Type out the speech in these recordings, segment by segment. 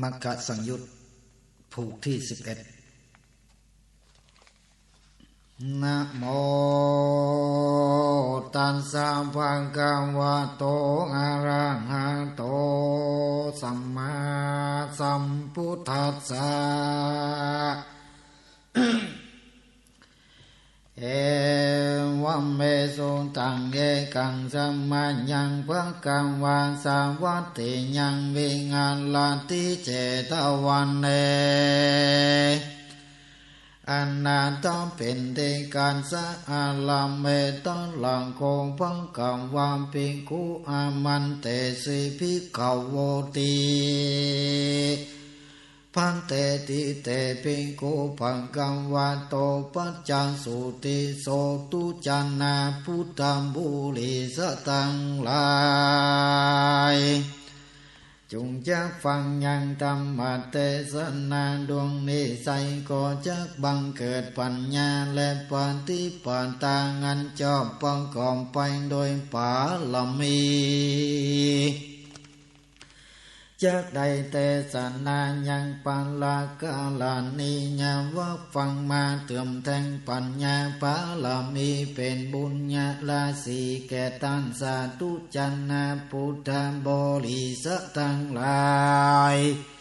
มักกะสังยุตผูกที่สิบเอ็ดนะโมตัสสะภะคะวะโตอะระหะโต สัมมาสัมพุทธัสสะ เอวัมเมสุตังเอกังสัมมายังภะกังวาสาวัตติยังวิงาลาติเจตวันเนอันนาตอเป็นเดการสะอาลามเมตอลังคงพังกังวามปิกุอามันเตสิพิกาวโวตี พันเตติเตปิงโกพังกังวาโตปัจจังสุติโสตุจันนาพุทธัมบุริสตังลายจงจักฟังยังธรรมเตสนาดวงนิสัยก็จักบังเกิดปัญญาและปฏิปตางันจอบปังกอม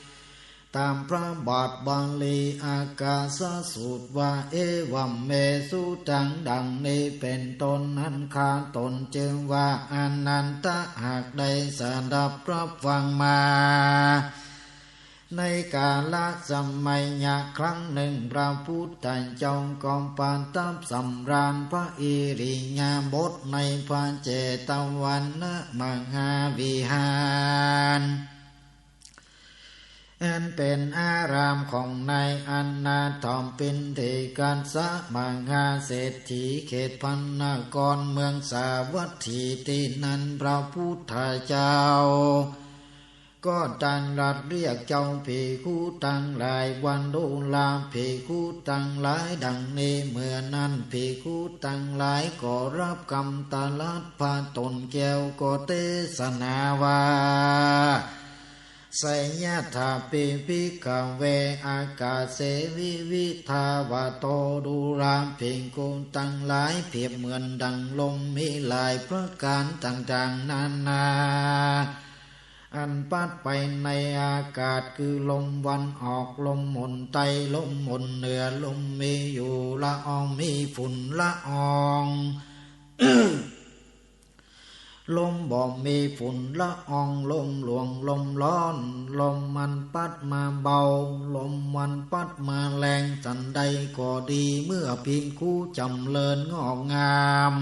ตามพระบาทบาลีอากาสสูตรว่าเอวัมเมสุตังดังนี้เป็นตนนั้นคาตนจึงว่าอนันตะหากได้สดับรับฟังมาในกาลสมัยยาครั้งหนึ่งพระพุทธเจ้ากอมปานตับสำราญพระอิริยาบทในพระเจตวันนะมหาวิหาร อันเป็นอารามของนายอันนาถอมป็นเทการสะมหาเศรษฐีเขตพันนากรเมืองสาวัตถีตินันพระพุทธเจ้า ก็ตังรัดเรียกเจ้าผีคู่ตังหลายวันดูลาผีคู่ตังหลายดังนี้เมื่อนั้นผีคู่ตังหลายก็รับกรรมตลัดพาตนแก้วก็เตสนาวา สยธาปิพิกเวอากาเสวิวิทาวาโตดูรามเพ่งกุงตั้งหลายเพียบเหมือนดังลมมีหลายประการต่างๆนานา อันปัดไปในอากาศคือลมวันออกลมหมุนไตลมหมุนเหนือลมมีอยู่ละอองมีฝุ่นละออง ลมบ่มีฝุ่นละอองลมหลวงลมร้อน ลมมันปัดมาเบา ลมมันปัดมาแรงสันใดก็ดีเมื่อพียงคู่จำเลินงอกงาม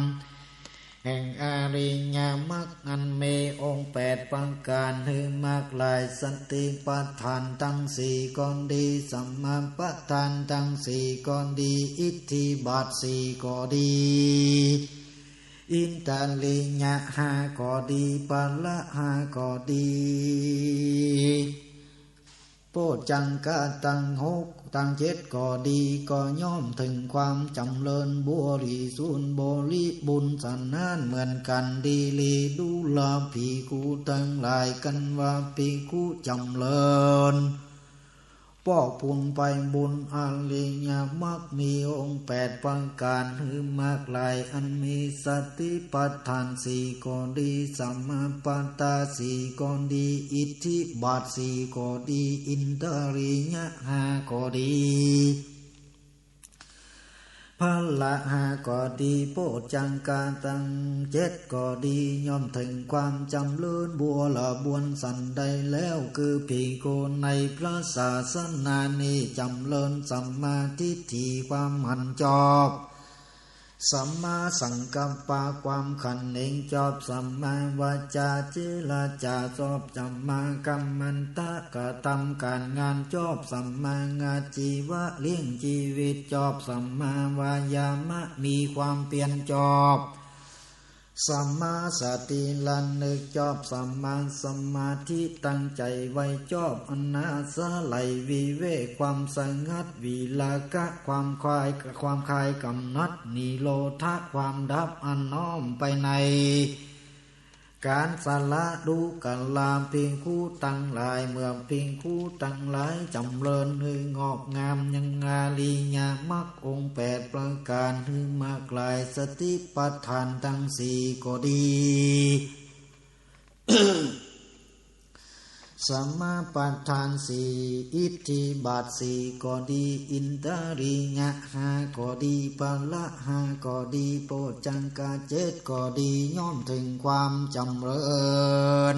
แห่งอาริยมักอันเมองแปดปังการหือมากลายสันติปัฏฐานตั้งสี่ก่อนดีสัมมาปัฏฐานตั้งสี่ก่อนดี อิทธิบาทสี่ก็ดี อินตาลิญะหาก็ดีปัลละหาก็ดีโปจังกะตังหกตังเจ็ดก็ดีก็ย่อมถึงความจำเริญบัวรีสุนบริบุญสันนานเหมือนกัน ปอกปุนไปบุญอาลิยามักมีองค์แปดประการหือมากลายอันมีสติปัฏฐานสี่ก็ดีสัมมาปัตตาสี่ก็ดี อิทธิบาทสี่ก็ดี อินทริยะห้าก็ดี นดีพละหาก็ดีโปจังการตังเจ็ดก็ดีย่อมถึงความจำเลื่นบัวละบวนสันใดแล้วคือผีโกในพระศาสนานี้จำเลินสัมมาทิฏฐิความหันจอบ สัมมาสังกัปปะความขันเองชอบสัมมาวาจาเจรจาชอบสัมมากัมมันตะกะทำการงานชอบสัมมางาจีวะเลี้ยงชีวิตชอบสัมมาวายามะมีความเปลี่ยนจอบ สัมมาสติลันนึกจอบสัมมาสมาธิตั้งใจไว้จอบอนาสไหลวิเวความสงัดวิลากะความคลายความคลายกำนัดนิโรธาความดับอันน้อมไปใน การสละดูกันลามเพียงคู่ตั้งหลายเมื่อเพียงคู่ตั้งหลายจำเริญหืองอกงามยังงาลีญามักองแปดประการหือมากลายสติปัฏฐานทั้งสี่ก็ดี สมาปัฏฐานสี่อิทธิบาทสี่ก็ดี อินทริยะหาก็ดีปะละหาก็ดีโปจังกาเจตก็ดีย่อมถึงความจำเริญ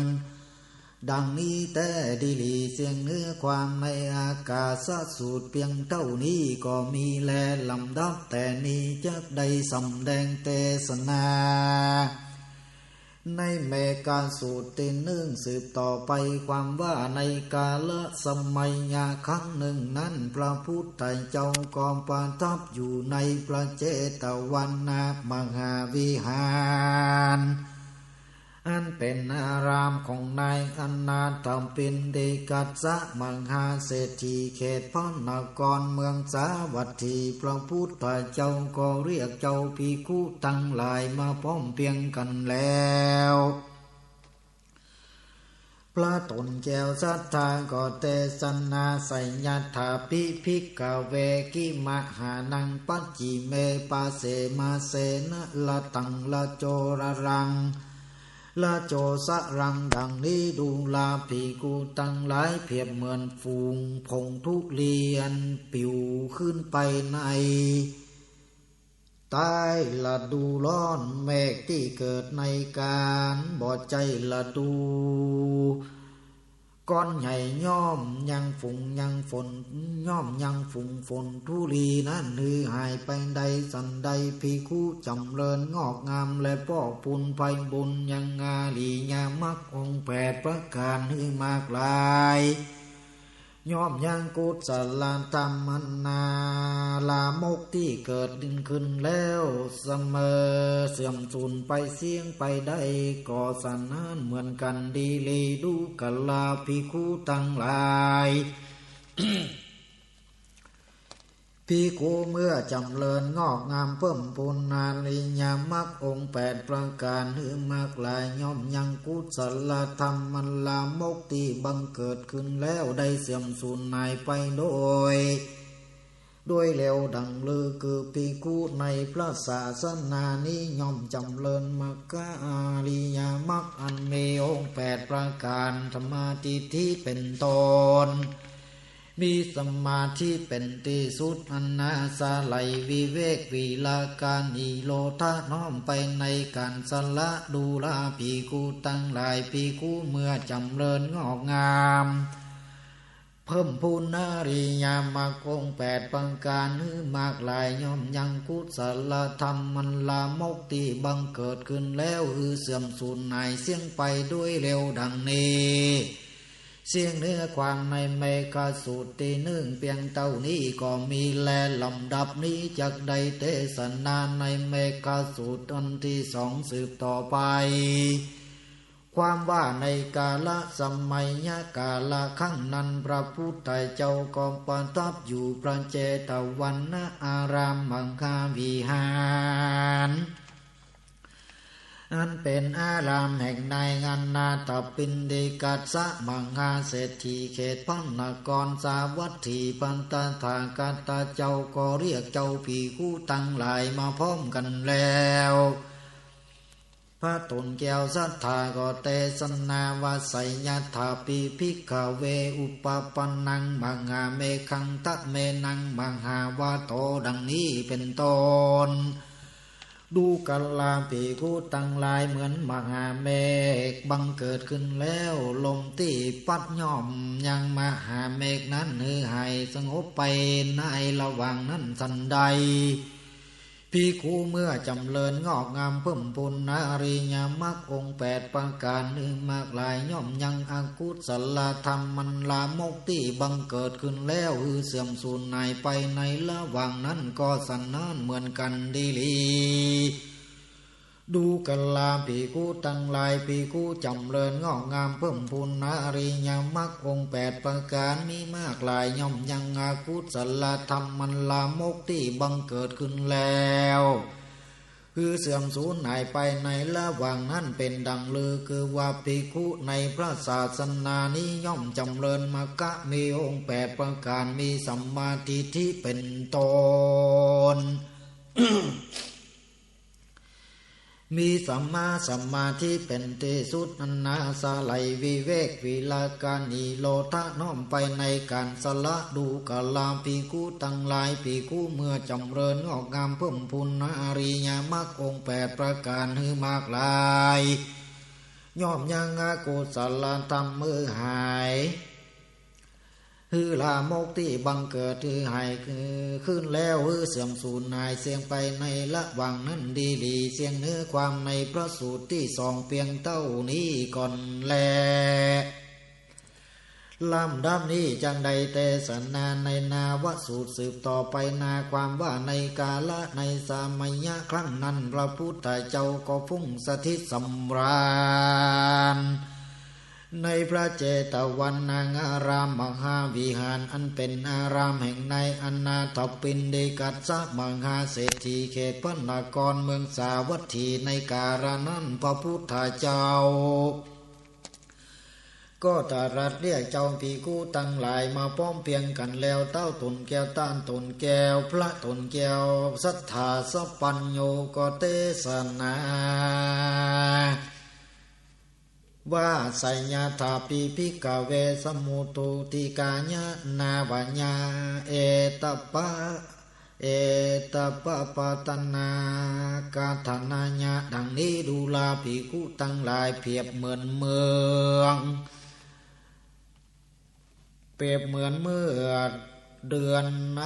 ดังนี้แต่ดีลีเสียงเนื้อความในอากาศสูตรเพียงเท่านี้ก็มีแลลำดับแต่นี้จะได้สำแดงเทศนา ในเมการสูตรตีหนึ่งสืบต่อไปความว่าในกาละสมัยยาครั้งหนึ่งนั้น พระพุทธเจ้ากอมประทับอยู่ในพระเจตวันนามหาวิหาร อันเป็นอารามของนายอนาถมปินเดกัสะมังหาเศรษฐีเขตพระนครเมืองสาวัตถีพระพุทธเจ้าก็เรียกเจ้าพีคุตั้งหลายมาพร้อมเพียงกันแล้วพระตนแก้วสัทธาก็เตสนาใสยาถาปิภิกขเวกิมหานังปัจจิเมปาเสมาเสนละตังละโจระรัง ละโจสะรังดังนี้ดูลาผีกูตั้งหลายเพียบเหมือนฟูงพงทุเรียน ปิวขึ้นไปในใต้ละดูร้อนเมฆที่เกิดในการบ่ใจละดู ก้อนใหญ่ย่อมยังฝุ่งยังฝนย่อมยังฝุ่งฝนทุลีนั้นือหายไปใดสันใดพีคู่จำเริญงอกงามและพ่อปุนภัยบุญยังงาลียามักองแผดประการนือมากลาย ย่อมยังกุศลธรรมนาลามกที่เกิดดินขึ้นแล้วเสมอเสื่อมสูญไปเสียงไปได้ก่อสนานเหมือนกันดีเลยดูกลาภิคูทั้งหลาย พีกูเมื่อจำเริญงอกงามเพิ่มปูนนาลิยามักองค์แปดประการหือมากลายย่อมยังกุศลธรรมมันลามกที่บังเกิดขึ้นแล้วได้เสื่อมสูญนายไปโดยด้วยเร็วดังลือคือพีกูในพระศาสนานี้ย่อมจำเริญมากาลิยามักอันมีองค์แปดประการธรรมาทิที่เป็นตน มีสมาธิเป็นที่สุดอันนาสาไหลวิเวกวีลาการอีโลทะน้อมไปในการสละดูลาปีกูตั้งหลายปีกูเมื่อจำเริญงอกงาม เพิ่มพูนาริยามากงแปดปังการหือมากหลายย่อมยังกุศลธรรมมันลามกที่บังเกิดขึ้นแล้วฮือเสื่อมสูญหายเสี่ยงไปด้วยเร็วดังนี้ เสียงเนื้อความในเมกาสูตรที่หนึ่งเพียงเท่านี้ก็มีแลลำดับนี้จากใดเทศนาในเมกาสูตรอันที่สองสืบต่อไป ความว่าในกาละสมัยยะกาละขั้งนั้นพระพุทธเจ้าก็ประทับอยู่พระเจตวันนอารามมังคาวิหาร อันเป็นอารามแห่งในงานนาตปินเดกัสะมังหาเศรษฐีเขตพันนกรสาวัตถีปันตาทางกาตาเจ้าก็เรียกเจ้าผีคู่ตั้งหลายมาพร้อมกันแล้ว พระตนแก้วสัทธาก็เตสนาวาไสยถาปีพิกเวอุปปันังมังหาเมคังตะเมนังมังหาวาโตดังนี้เป็นต้น ดูกันลาปีกูตั้งหลายเหมือนมหาเมฆบังเกิดขึ้นแล้ว ลมที่ปัดย่อมยังมหาเมฆนั้นหือหายสงบไปในระหว่างนั้นสันใด พี่คูเมื่อจำเริญงอกงามเพิ่มปุณนาริยามักองแปดประการนึ่งมากลายย่อมยังอากุศลธรรมมันลามกที่บังเกิดขึ้นแล้วคือเสื่อมสูญนายไปในระหว่างนั้นก็สันนานเหมือนกันดีลี ดูกันลาปีกูตั้งลายปีกูจำเริญงอกงามเพิ่มพูนนาริยามักองแปดประการมีมากลายย่อมยังอากุศลธรรมมันลามกที่บังเกิดขึ้นแล้ว คือเสื่อมสูญหายไปในละหว่างนั้นเป็นดังลือคือว่าภิกขุในพระศาสนานี้ย่อมจำเริญมากะมีองค์แปดประการมีสัมมาทิฏฐิเป็นตน มีสัมมาสัมมาที่เป็นเตสุตนันนาสาไลวิเวกวิลาการนิโลทะน้อมไปในการสละดูกาลาปีกูตั้งลายปีกูเมื่อจำเริญงอกงามเพิ่มพุนอาริยามรรคองแปดประการฮือมากลาย ย่อมยังอากุศลธรรมมือหาย ฮือลามกที่บังเกิดฮือหายคือขึ้นแล้วฮือเสื่อมสูญหายเสียงไปในละวังนั้นดีดีเสียงเนื้อความในพระสูตรที่สองเพียงเท่านี้ก่อนแลลำดับนี้จังใดแต่สนาในนาวสูตรสืบต่อไปนาความว่าในกาละในสามัยะครั้งนั้นพระพุทธเจ้าก็พุ่งสถิตสำราญ ในพระเจตวันนางอารามมหาวิหารอันเป็นอารามแห่งในอนาถปินเดกัสสะมหาเศรษฐีเขตพระนครเมืองสาวัตถีในการนั้นพระพุทธเจ้า ก็ตรัสเรียกเจ้าปีกู้ตั้งหลายมาป้อมเพียงกันแล้วเต้าตนแก้วต้านตนแก้ว พระตนแก้วสัทธาสพปัญโยก็เตสนา ว่าไสยธาปีพิกเวสมุตุติกาญานาวัญญาเอตปะเอตปะปะตนากาธนาญาดังนี้ดูลาภิกุตั้งหลายเพียบเหมือนเมือง เปรียบเหมือนเมื่อเดือนใน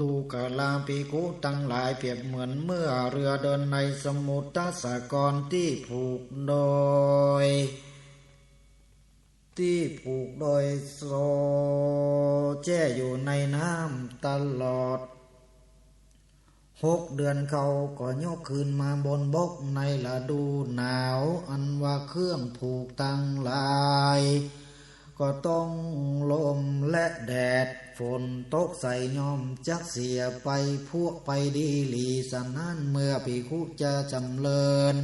ดูกาลาปีกุตั้งหลายเปรียบเหมือนเมื่อเรือเดินในสมุทรสากรที่ผูกโดย ที่ผูกโดยโซแช่อยู่ในน้ำตลอดหกเดือนเขาก็ยกคืนมาบนบกในฤดูหนาว อันว่าเครื่องผูกตั้งหลาย ก็ต้องลมและแดดฝนตกใส่ยอมจักเสียไปพวกไปดีหลีสนั้นเมื่อปีคุจะจำเริญ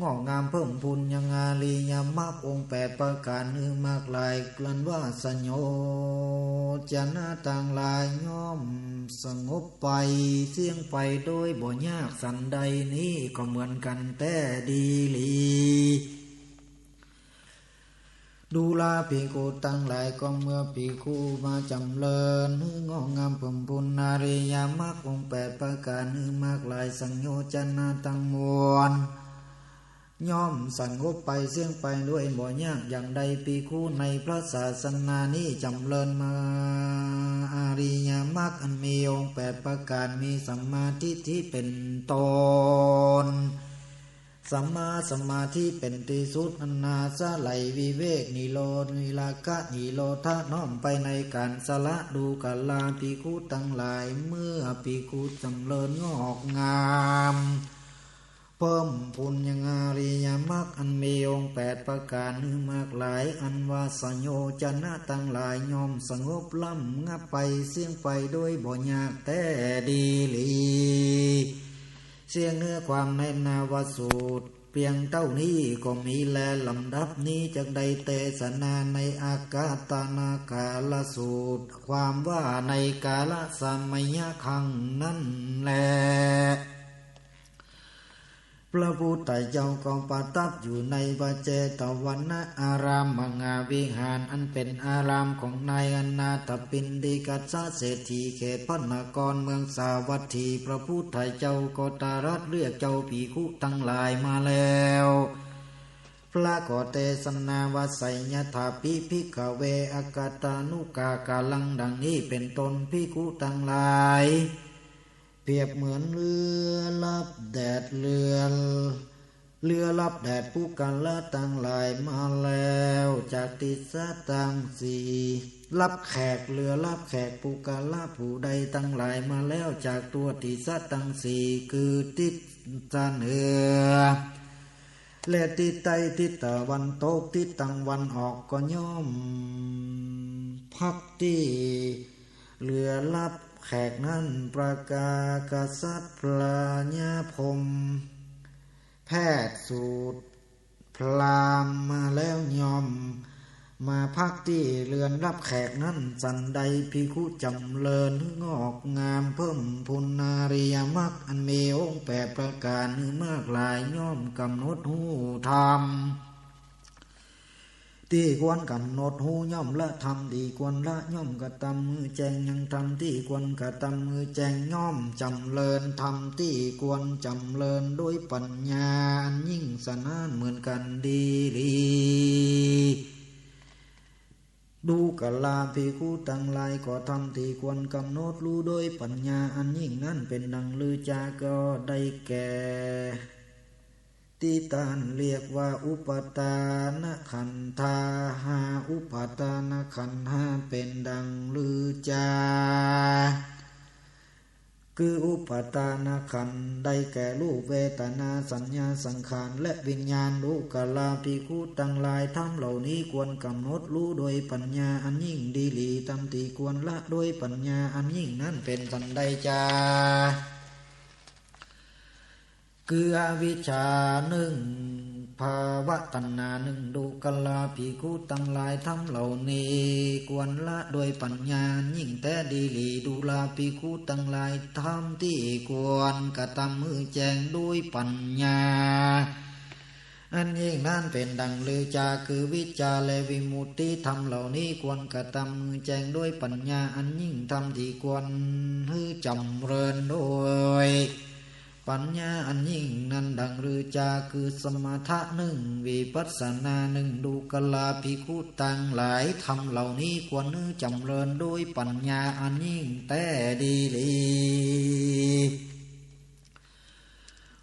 งอกงามเพิ่มพูนยังอาลียามากองแปดประการนือมากลายกลันว่าสญโยจนะต่างลายย่อมสงบไปเสี่ยงไปโดยบ่ยากสันใดนี้ก็เหมือนกันแต่ดีหลี ดูลาปีกูตั้งหลายก็เมื่อปีกูมาจำเริญนึงอกงามผมบุญนาริยามากองแปดประการนึมากหลายสังโยจนาตั้งมวลย่อมสังบไปเสี่ยงไปด้วยบ่ยากอย่างใดปีคู่ในพระศาสนานี้จำเริญมาอาริยามรรคอันมีองค์แปดประการมีสัมมาทิฏฐิเป็นตน สัมมาสมาธิเป็นติสุตอันนาสะไหลวิเวกนิโรนิลากะนิโรธาน้อมไปในการสละดูกาลาปีคูตั้งหลายเมื่อปีคูจำเริญงอกงามเพิ่มปุญญงาริยมรรคอันมีองค์แปดประการนึมากหลาย อันวาสโยจนะตั้งหลายยอมสงบล่ำงับไปเสี่ยงไปด้วยบ่ยากแต่ดีลี เสียงเนื้อความในนาวสูตร เพียงเท่านี้ก็มีแลลำดับนี้จากใดเตสนาในอากาตนากาลสูตร ความว่าในกาลสมัยคังนั่นแหละ พระพุทธเจ้าก็ประทับอยู่ในวเจตวันนะอารามมงาวิหารอันเป็นอารามของนายอนาถปินดิกัสเศรษฐีเขตพระนครเมืองสาวัตถี พระพุทธเจ้าก็ตรัสเรียกเจ้าผีคุทั้งหลายมาแล้ว พระกอเตสนาวาไสยถาปิพิกเวอากาตานุกากาลังดังนี้เป็นตนพิกุตังหลาย เปรียบเหมือนเรือลับแดดเรือ เรือรับแดดผู้กันละตั้งหลายมาแล้ว จากติสะตังสีรับแขกเรือรับแขกผู้กันละผู้ใดตั้งหลายมาแล้ว จากตัวติสะตังสีคือติดจันเอือและติดไตติดตะวันตกติดตังวันออกก็ย่อม พักที่เรือรับ แขกนั้นประกากษัตริย์พลาญาพมแพทย์สูตร พรามมาแล้วยอม มาพักที่เรือนรับแขกนั้นสันใดพิคุจำเลินงอกงามเพิ่มพุนนาริยมักอันเมองแปดประการมากหลายย่อมกำหนดหูธรรม ที่ควรกำหนดหูย่อมละทำที่ควรละย่อมกระทำมือแจงยังทำที่ควรกระทำมือแจงย่อมจำเลินทำที่ควรจำเลินด้วยปัญญายิ่งสนานเหมือนกันดีลีดูกลาภิกูตั้งลายก็ทำที่ควรกำหนดรู้โดยปัญญาอันยิ่งนั้นเป็นดังลือจาก็ได้แก่ ติตานเรียกว่าอุปตานขันธาหาอุปตานขันหาเป็นดังลือจา คืออุปตานขันได้แก่รูปเวทนาสัญญาสังขารและวิญญาณรูกลาภิคูตังลายทำเหล่านี้ควรกำหนดรู้โดยปัญญาอันยิ่งดีลีตามตีควรละโดยปัญญาอันยิ่งนั้นเป็นปันไดจา คืออวิชชาหนึ่งภาวะตัณนาหนึ่งดูกลาภิกุตั้งหลายทำเหล่านี้ควรละโดยปัญญายิ่งแต่ดีลีดูลาภิกุตั้งหลายทำที่ควรกระทำมือแจงด้วยปัญญา อันยิ่งนั้นเป็นดังลือจาคือวิจาและวิมุตติทำเหล่านี้ควรกระทำมือแจงด้วยปัญญา อันยิ่งทำที่ควรฮือจำเริญโดย ปัญญาอันยิ่งนั้นดังรือจาคือสมถะหนึ่งวิปัสสนาหนึ่งดูกลาภิคุตังหลายทำเหล่านี้ควรนื้อจำเริญด้วยปัญญาอันยิ่งแต่ดีลี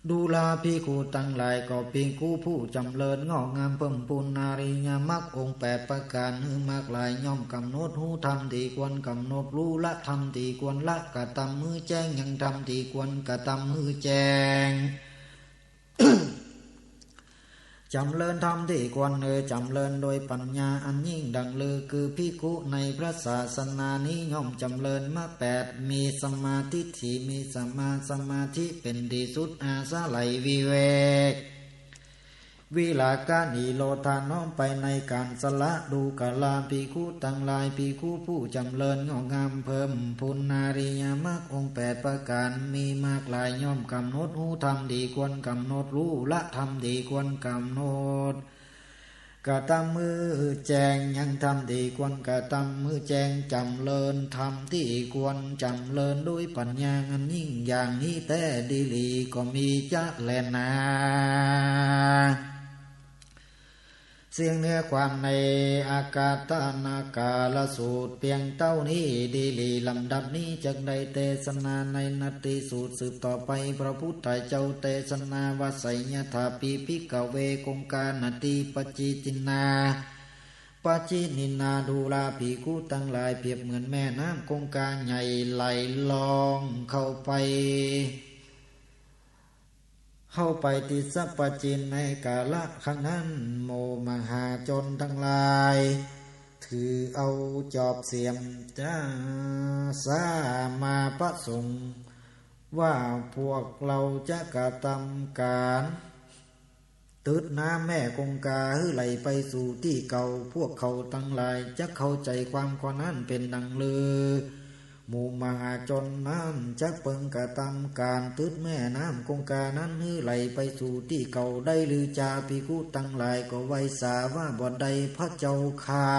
ดูลาพิคูตั้งหลายก็เพียงกูผู้จำเริญงอกงามเพิ่มปูนนาริยมักองแปดประการหือมากหลายย่อมกำหนดหูทำที่ควรกำหนดรู้ละทำที่ควรละกะทำมือแจ้งยังทำที่ควรกะทำมือแจ้ง จำเริญธรรมที่ควรเออจำเริญโดยปัญญาอันยิ่งดังลือคือพิกุในพระศาสนานี้ย่อมจำเริญมาแปดมีสมาธิที่มีสมาสมาธิเป็นดีสุดอาสาไหลวิเวก วิลากานีโลทานน้อมไปในการสละดูกาลาปีคูตั้งลายปีคูผู้จำเริญงอกงามเพิ่มพุนนาริยามากองแปดประการมีมากลายย่อมกำหนดหูทำดีควรกำหนดรู้ละทำดีควรกำหนดกะตำมือแจงยังทำดีควรกะตำมือแจงจำเลินทำที่ควรจำเลินด้วยปัญญาอันยิ่งอย่างนี้แต่ดีลีก็มีจะแลนา เสียงเนื้อความในอากาศตานากาลสูตร เพียงเต้านี้ดีลีลำดับนี้จากใดเตสนาในนาติสูตรสืบต่อไป พระพุทธเจ้าเตสนาวาสัยญถาปีพิกเวกงการนาติปจิจินาปาจินินาดูลาผีคู่ตั้งหลายเปรียบเหมือนแม่น้ำกงการใหญ่ไหลลองเข้าไป เข้าไปติสัพจินในกาละครั้งนั้น โมมหาจนทั้งหลาย ถือเอาจอบเสียมจ้าสามาประสงค์ว่าพวกเราจะกระทำการตืดน้ำแม่คงกาฮือไหลไปสู่ที่เก่า พวกเขาทั้งหลายจะเข้าใจความข้อนั้นเป็นดังเลย มู่มาจนน้ำจักเปิงกระตำการตืดแม่น้ำคงกานั้นฮือไหลไปสู่ที่เก่าได้หรือจาพิกุตั้งหลายก็ไว้สาว่าบ่ใดพระเจ้าคา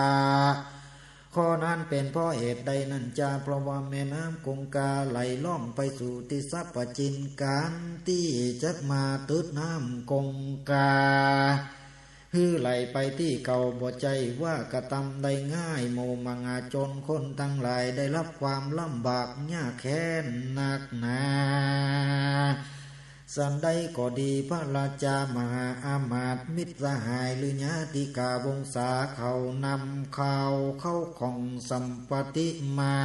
ข้อนั้นเป็นเพราะเหตุใดนั่นจาเพราะว่าแม่น้ำคงกาไหลล่องไปสู่ที่ทรัพย์ปจินการที่จักมาตืดน้ำคงกา ฮือไหลไปที่เก่าบ่ใจว่ากระทำได้ง่ายโมมังอาจนคนทั้งหลายได้รับความลำบากยากแค้นหนักหนาสันใดก็ดีพระราชามหาอามาตมิตรสหายหรือญาติกาวงศาเขานำข่าวเข้าของสัมปติมา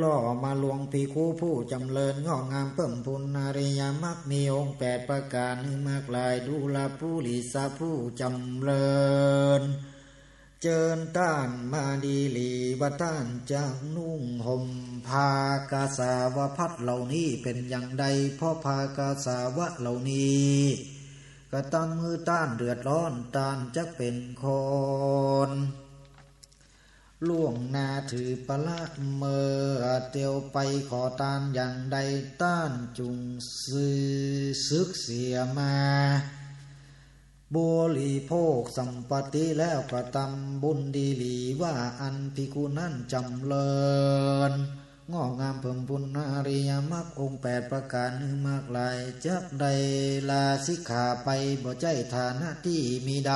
ล่อมาลวงพีคูผู้จำเริญงอกงามเพิ่มพุนนาริยมักมีองค์แปดประการมากลายดูลาผู้ลิสาผู้จำเริญ เจิญต้านมาดีหลีบต้านจากนุ่งห่มพากาสาวพัดเหล่านี้เป็นอย่างใดเพราะพากาสาวะเหล่านี้ก็ตั้งมือต้านเดือดร้อนต้านจะเป็นคน ล่วงหนาถือปะละเมอเตียวไปขอตานอย่างใดต้านจุงซื้อซึกเสียมาบุรีโภคสัมปติแล้วก็ทำบุญดีหลีว่าอันพิกุนั่นจำเริญงอกงามเพิ่มบุญอาริยมรรคองแปดประการมากลายจักใดลาสิกขาไปบ่ใจฐานะที่มีใด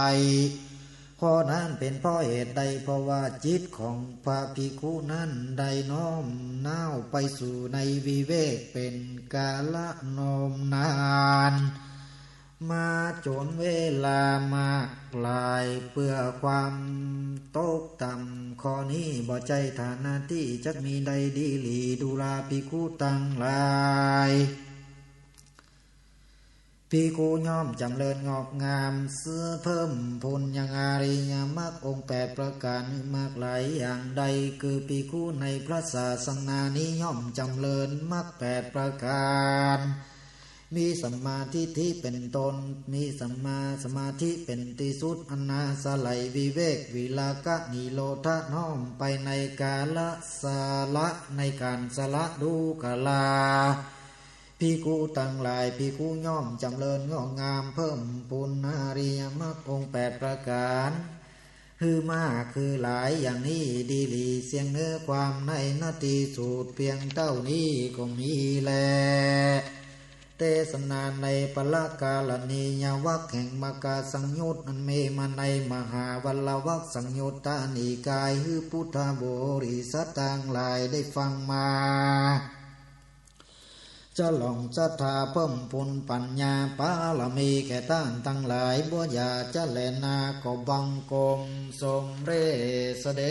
ข้อนั้นเป็นเพราะเหตุใดเพราะว่าจิตของพระภิกขุนั้นได้น้อมน้าวไปสู่ในวิเวกเป็นกาละนมนาน มาจนเวลามากลายเพื่อความตกต่ำข้อนี้บ่ใจฐานะที่จักมีใดดีหลีดูลาภิกขุตั้งหลาย พีกูย่อมจำเริญงอกงามเสื้อเพิ่มพุนยังอาริยามรรคองแปดประการมากหลายอย่างใด คือปีกูในพระศาสนานี้ย่อมจำเริญมรรคแปดประการ มีสัมมาทิฏฐิเป็นตน มีสัมมาสมาธิเป็นที่สุดอนาสไลยวิเวกวิลากะนิโรธาน้อมไปในกาละสาละในการสละดูกาลา พี่กูตั้งหลายพี่กูย่อมจำเริญงอกงาม เพิ่มปุณนาริยมรรคองแปดประการ คือมากคือหลายอย่างนี้ดีลีเสียงเนื้อความในนาทีสูตรเพียงเท่านี้ก็มีแลเทศนาในปละกาลนียวักแห่งมากาสังยุตอันเมมาในมหาวัลวักสังยุตตานิกายฮือพุทธบริสัทต่างหลายได้ฟังมา จะหลงศรัทธาเพิ่มพุนปัญญาปาลมีแก่ท่านทั้งหลายบัวยาจะแลนาก็บังกมสมเรสเด